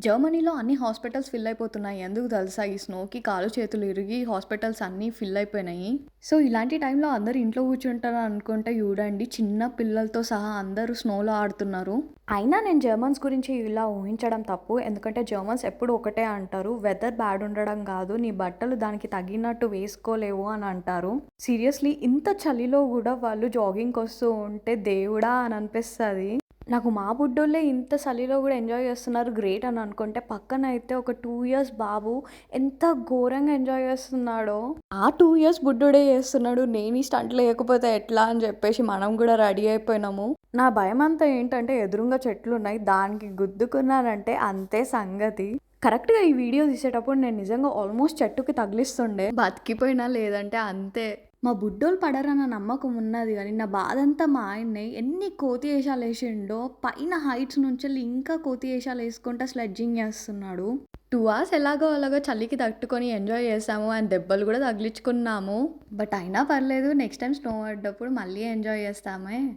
జర్మనీలో అన్ని hospitals fill అయిపోతున్నాయి. ఎందుకు తెలుసా? ఈ స్నోకి కాలు చేతులు ఇరిగి హాస్పిటల్స్ అన్నీ ఫిల్ అయిపోయినాయి. సో, ఇలాంటి టైంలో అందరూ ఇంట్లో కూర్చుంటారు అనుకుంటే చూడండి చిన్న పిల్లలతో సహా అందరూ స్నోలో ఆడుతున్నారు. అయినా నేను జర్మన్స్ గురించి ఇలా ఊహించడం తప్పు. ఎందుకంటే జర్మన్స్ ఎప్పుడు ఒకటే అంటారు. వెదర్ బ్యాడ్ ఉండడం కాదు. నీ బట్టలు దానికి తగినట్టు వేసుకోలేవు అని అంటారు. సీరియస్లీ ఇంత చలిలో కూడా వాళ్ళు జాగింగ్‌కి వస్తూ ఉంటే దేవుడా! అని అనిపిస్తుంది నాకు మా బుడ్డోళ్ళే ఇంత చలిలో కూడా ఎంజాయ్ చేస్తున్నారు గ్రేట్ అని అనుకుంటే పక్కన అయితే ఒక టూ ఇయర్స్ బాబు ఎంత ఘోరంగా ఎంజాయ్ చేస్తున్నాడో. ఆ టూ ఇయర్స్ బుడ్డుడే చేస్తున్నాడు. నేను ఈ స్టంట్లు లేకపోతే ఎట్లా అని చెప్పేసి మనం కూడా రెడీ అయిపోయినాము. నా భయం అంతా ఏంటంటే ఎదురుంగా చెట్లున్నాయి. దానికి గుద్దుకున్నానంటే అంతే సంగతి. కరెక్ట్‌గా ఈ వీడియో తీసేటప్పుడు నేను నిజంగా ఆల్మోస్ట్ చెట్టుకి తగిలిస్తుండే. బతికిపోయినా లేదంటే అంతే. మా బుడ్డోళ్ళు పడరన్న నమ్మకం ఉన్నది కానీ నా బాధంతా మా ఆయన్నే. ఎన్ని కోతి వేషాలు వేసిండో పైన హైట్స్ నుంచి ఇంకా కోతి వేషాలు వేసుకుంటా స్లెడ్జింగ్ చేస్తున్నాడు. టూ అవర్స్ ఎలాగో అలాగో చలికి తట్టుకొని ఎంజాయ్ చేసాము. అండ్ దెబ్బలు కూడా తగిలించుకున్నాము. బట్ అయినా పర్లేదు నెక్స్ట్ టైం స్నో పడ్డప్పుడు మళ్ళీ ఎంజాయ్ చేస్తామే.